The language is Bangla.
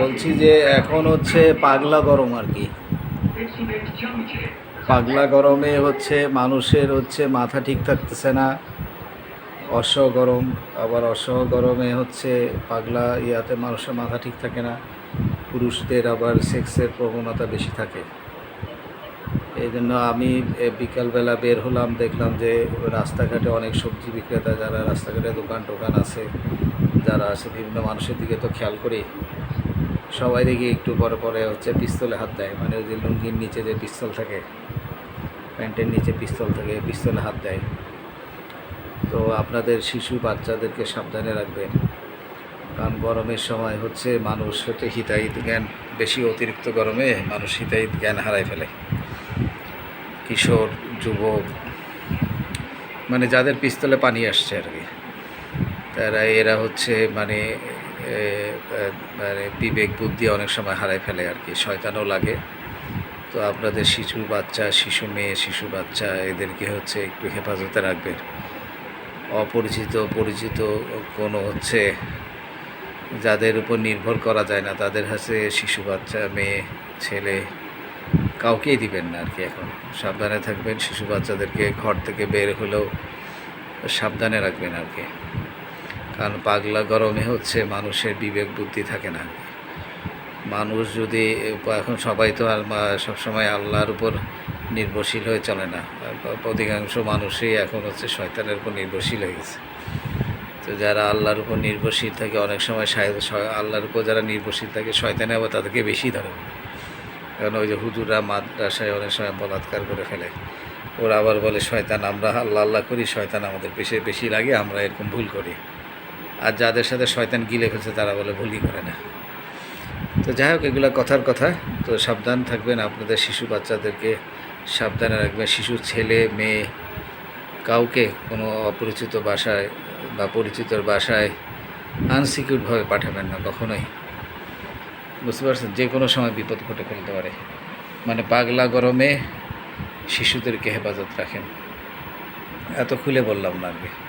বলছি যে এখন হচ্ছে পাগলা গরম আর কি। পাগলা গরমে হচ্ছে মানুষের হচ্ছে মাথা ঠিক থাকতেছে না, অসহ গরম। আবার অসহ গরমে হচ্ছে পাগলা ইয়াতে মানুষের মাথা ঠিক থাকে না, পুরুষদের আবার সেক্সের প্রবণতা বেশি থাকে। এই জন্য আমি বিকালবেলা বের হলাম, দেখলাম যে রাস্তাঘাটে অনেক সবজি বিক্রেতা, যারা রাস্তাঘাটে দোকান টোকান আছে, যারা আছে বিভিন্ন মানুষের দিকে তো খেয়াল করি। সবাই দেখি একটু পরে পরে হচ্ছে পিস্তলে হাত দেয়। মানে ওই যে লুঙ্গির নিচে যে পিস্তল থাকে, প্যান্টের নিচে পিস্তল থাকে পিস্তলে হাত দেয়। তো আপনাদের শিশু বাচ্চাদেরকে সাবধানে রাখবেন। কারণ গরমের সময় হচ্ছে মানুষ হচ্ছে হিতাহিত জ্ঞান, বেশি অতিরিক্ত গরমে মানুষ হিতাহিত জ্ঞান হারায় ফেলে। কিশোর, যুবক মানে যাদের পিস্তলে পানি আসছে আর কি, তারা এরা হচ্ছে মানে মানে বিবেক বুদ্ধি অনেক সময় হারায় ফেলে আর কি। শয়তানও লাগে। তো আপনাদের শিশু বাচ্চা, শিশু মেয়ে, শিশু বাচ্চা, এদেরকে হচ্ছে একটু হেফাজতে রাখবেন। অপরিচিত, পরিচিত কোনো হচ্ছে যাদের উপর নির্ভর করা যায় না। তাদের কাছে শিশু বাচ্চা, মেয়ে, ছেলে কাউকেই দিবেন না আর কি এখন। সাবধানে থাকবেন। শিশু বাচ্চাদেরকে ঘর থেকে বের হলেও সাবধানে রাখবেন আর কি। কারণ পাগলা গরমে হচ্ছে মানুষের বিবেক বুদ্ধি থাকে না। মানুষ যদি, এখন সবাই তো আর সবসময় আল্লাহর উপর নির্ভরশীল হয়ে চলে না। অধিকাংশ মানুষই এখন হচ্ছে শয়তানের উপর নির্ভরশীল হয়ে গেছে। তো যারা আল্লাহর উপর নির্ভরশীল থাকে, অনেক সময় আল্লাহর উপর যারা নির্ভরশীল থাকে, শয়তানে আবার তাদেরকে বেশি ধরে কারণ ওই যে হুজুরা মাদ্রাসায় অনেক সময় বলাৎকার করে ফেলে। ওরা আবার বলে, শয়তান, আমরা আল্লাহ আল্লাহ করি, শয়তান আমাদের বেশি বেশি লাগে, আমরা এরকম ভুল করি। আর যাদের সাথে শয়তান গিলে ফেলছে তারা বলে ভুলই করে না। তো যাই হোক, এগুলো কথার কথা। তো সাবধান থাকবেন আপনাদের শিশু বাচ্চাদেরকে, সাবধানে রাখবেন। শিশু ছেলে, মেয়ে, কাউকে কোনো অপরিচিত বাসায় বা পরিচিতর বাসায় আনসিকিউরভাবে পাঠাবেন না, কখনোই। বুঝতে পারছেন? যে কোনো সময় বিপদ ঘটে ফেলতে পারে। মানে পাগলা গরমে শিশুদেরকে হেফাজত রাখেন। এত খুলে বললাম না কি